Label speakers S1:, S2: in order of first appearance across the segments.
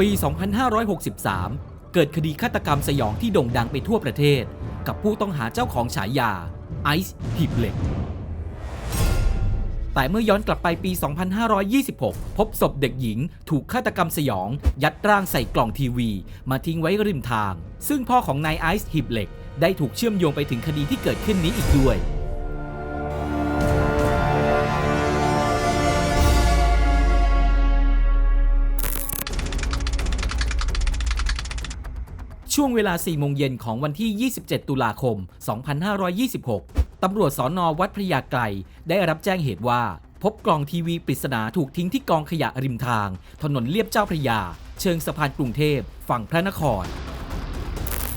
S1: ปี 2563 เกิดคดีฆาตกรรมสยองที่โด่งดังไปทั่วประเทศ กับผู้ต้องหาเจ้าของฉายาไอซ์หีบเหล็ก แต่เมื่อย้อนกลับไปปี 2526 พบศพเด็กหญิงถูกฆาตกรรมสยอง ยัดร่างใส่กล่องทีวี มาทิ้งไว้ริมทาง ซึ่งพ่อของนายไอซ์หีบเหล็ก ได้ถูกเชื่อมโยงไปถึงคดีที่เกิดขึ้นนี้อีกด้วย ช่วงเวลา 4 โมงเย็นของวันที่ 27 ตุลาคม 2526 ตำรวจสอนอวัดพระยาไกรได้รับแจ้งเหตุว่า พบกล่องทีวีปริศนาถูกทิ้งที่กองขยะริมทาง ถนนเลียบเจ้าพระยา เชิงสะพานกรุงเทพ ฝั่งพระนคร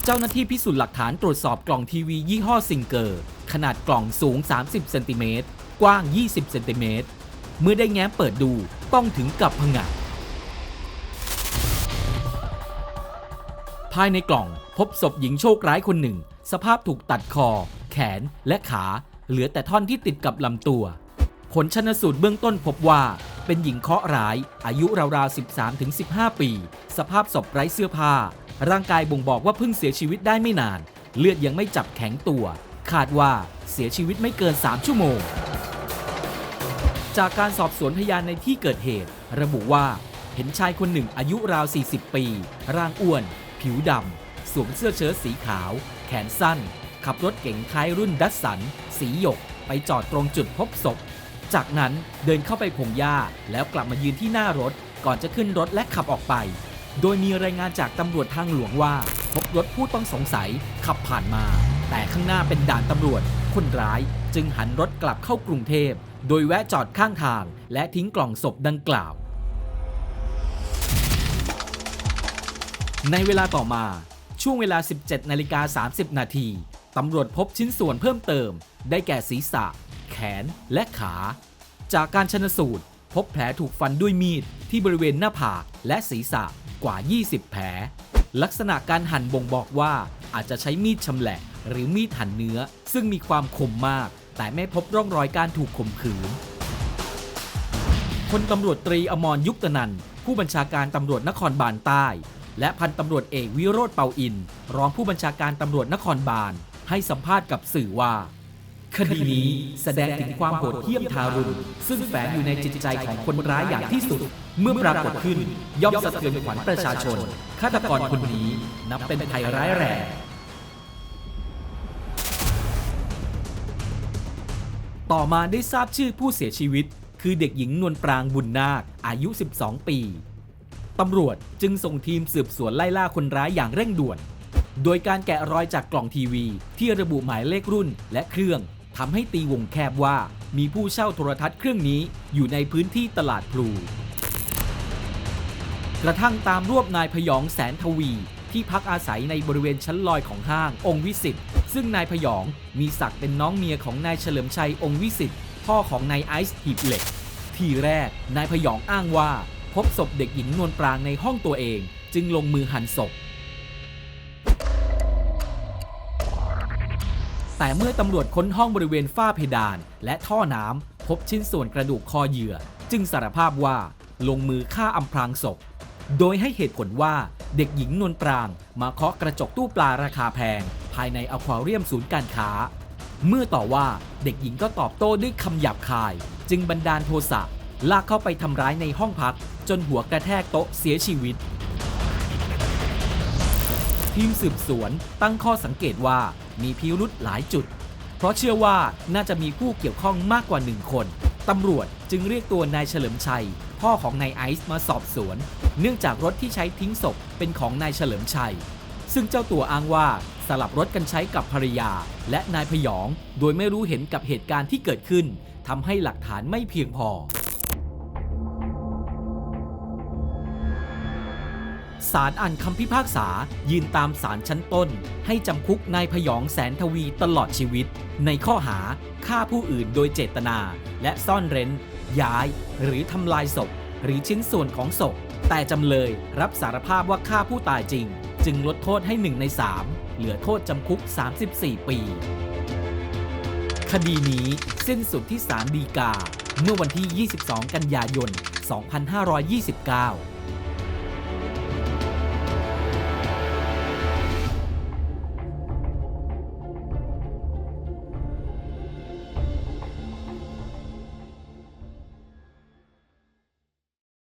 S1: เจ้าหน้าที่พิสูจน์หลักฐานตรวจสอบกล่องทีวียี่ห้อซิงเกอร์ ขนาดกล่องสูง 30 เซนติเมตร กว้าง 20 เซนติเมตร เมื่อได้แง้มเปิดดูต้องถึงกับผงะ ภายในกล่องพบศพหญิงโชคร้ายคนหนึ่ง สภาพถูกตัดคอ แขนและขา เหลือแต่ท่อนที่ติดกับลำตัว ผลชนสูตรเบื้องต้นพบว่า เป็นหญิงเคราะห์ร้าย อายุราวๆ 13-15 ปี สภาพศพไร้เสื้อผ้า ร่างกายบ่งบอกว่าเพิ่งเสียชีวิตได้ไม่นาน เลือดยังไม่จับแข็งตัว คาดว่าเสียชีวิตไม่เกิน 3 ชั่วโมง จากการสอบสวนพยานในที่เกิดเหตุ ระบุว่าเห็นชายคนหนึ่งอายุราว 40 ปี ร่างอ้วน ผิวดำ สวมเสื้อเชิ้ตสีขาว แขนสั้น ขับรถเก๋งท้ายรุ่นดัสสัน สีหยก ไปจอดตรงจุดพบศพ จากนั้นเดินเข้าไปพงหญ้า แล้วกลับมายืนที่หน้ารถ ก่อนจะขึ้นรถและขับออกไป โดยมีรายงานจากตำรวจทางหลวงว่า พบรถผู้ต้องสงสัยขับผ่านมา แต่ข้างหน้าเป็นด่านตำรวจ คนร้ายจึงหันรถกลับเข้ากรุงเทพ โดยแวะจอดข้างทาง และทิ้งกล่องศพดังกล่าว ในเวลาต่อมา ช่วงเวลา 17นาฬิกา30 นาทีตำรวจพบชิ้นส่วนเพิ่มเติม ได้แก่ศีรษะ แขนและขา จากการชนสูตร พบแผลถูกฟันด้วยมีด ที่บริเวณหน้าผากและศีรษะกว่า 20 แผล ลักษณะการหั่นบ่งบอกว่าอาจจะใช้มีดชำแหละ หรือมีดหั่นเนื้อ ซึ่งมีความคมมาก แต่ไม่พบร่องรอยการถูกข่มขืนพลตำรวจตรีอมรยุคตนันผู้บัญชาการตำรวจนครบาลใต้ และพันตำรวจเอกวิโรธเปาอิน รองผู้บัญชาการตำรวจนครบาล ให้สัมภาษณ์กับสื่อว่า คดีนี้แสดงถึงความโหดเหี้ยมทารุณซึ่งแฝงอยู่ในจิตใจของคนร้ายอย่างที่สุด เมื่อปรากฏขึ้นย่อมสะเทือนขวัญประชาชนฆาตกรคนนี้นับเป็นภัยร้ายแรงต่อมาได้ทราบชื่อผู้เสียชีวิต คือเด็กหญิงนวลปรางบุญนาคอายุ 12 ปี ตำรวจจึงส่งทีมสืบสวนไล่ล่าคนร้ายอย่างเร่งด่วน โดยการแกะรอยจากกล่องทีวี ที่ระบุหมายเลขรุ่นและเครื่องทำให้ตีวงแคบว่ามีผู้เช่าโทรทัศน์เครื่องนี้อยู่ในพื้นที่ตลาดพลู กระทั่งตามรวบนายพยองแสนทวี ที่พักอาศัยในบริเวณชั้นลอยของห้างองค์วิสิตซึ่งนายพยองมีศักดิ์เป็นน้องเมียของนายเฉลิมชัยองค์วิสิตพ่อของนายไอซ์หีบเหล็ก ทีแรกนายพยองอ้างว่า พบศพเด็กหญิงนวลปรางในห้องตัวเอง จึงลงมือหั่นศพ แต่เมื่อตำรวจค้นห้องบริเวณฝ้าเพดาน และท่อน้ำพบชิ้นส่วนกระดูกคอเหยื่อ จึงสารภาพว่าลงมือฆ่าอำพรางศพ โดยให้เหตุผลว่าเด็กหญิงนวลปรางมาเคาะกระจกตู้ปลาราคาแพง ภายในอควาเรียมศูนย์การค้า เมื่อต่อว่าเด็กหญิงก็ตอบโต้ด้วยคำหยาบคาย จึงบันดาลโทสะ ลากเข้าไปทำร้ายในห้องพัก จนหัวกระแทกโต๊ะเสียชีวิต ทีมสืบสวนตั้งข้อสังเกตว่ามีพิรุธหลายจุด เพราะเชื่อว่าน่าจะมีผู้เกี่ยวข้องมากกว่าหนึ่งคนตำรวจจึงเรียกตัวนายเฉลิมชัย พ่อของนายไอซ์มาสอบสวน เนื่องจากรถที่ใช้ทิ้งศพเป็นของนายเฉลิมชัย ซึ่งเจ้าตัวอ้างว่าสลับรถกันใช้กับภรรยา และนายพยอง โดยไม่รู้เห็นกับเหตุการณ์ที่เกิดขึ้นทำให้หลักฐานไม่เพียงพอ ศาลอ่านคำพิพากษา ยืนตามศาลชั้นต้น ให้จำคุกนายพยองแสนทวีตลอดชีวิต ในข้อหาฆ่าผู้อื่นโดยเจตนา และซ่อนเร้น ย้าย หรือทำลายศพ หรือชิ้นส่วนของศพ แต่จำเลยรับสารภาพว่าฆ่าผู้ตายจริง จึงลดโทษให้1ใน3เหลือโทษจำคุก 34 ปี คดีนี้สิ้นสุดที่ศาลฎีกา เมื่อวันที่ 22 กันยายน 2529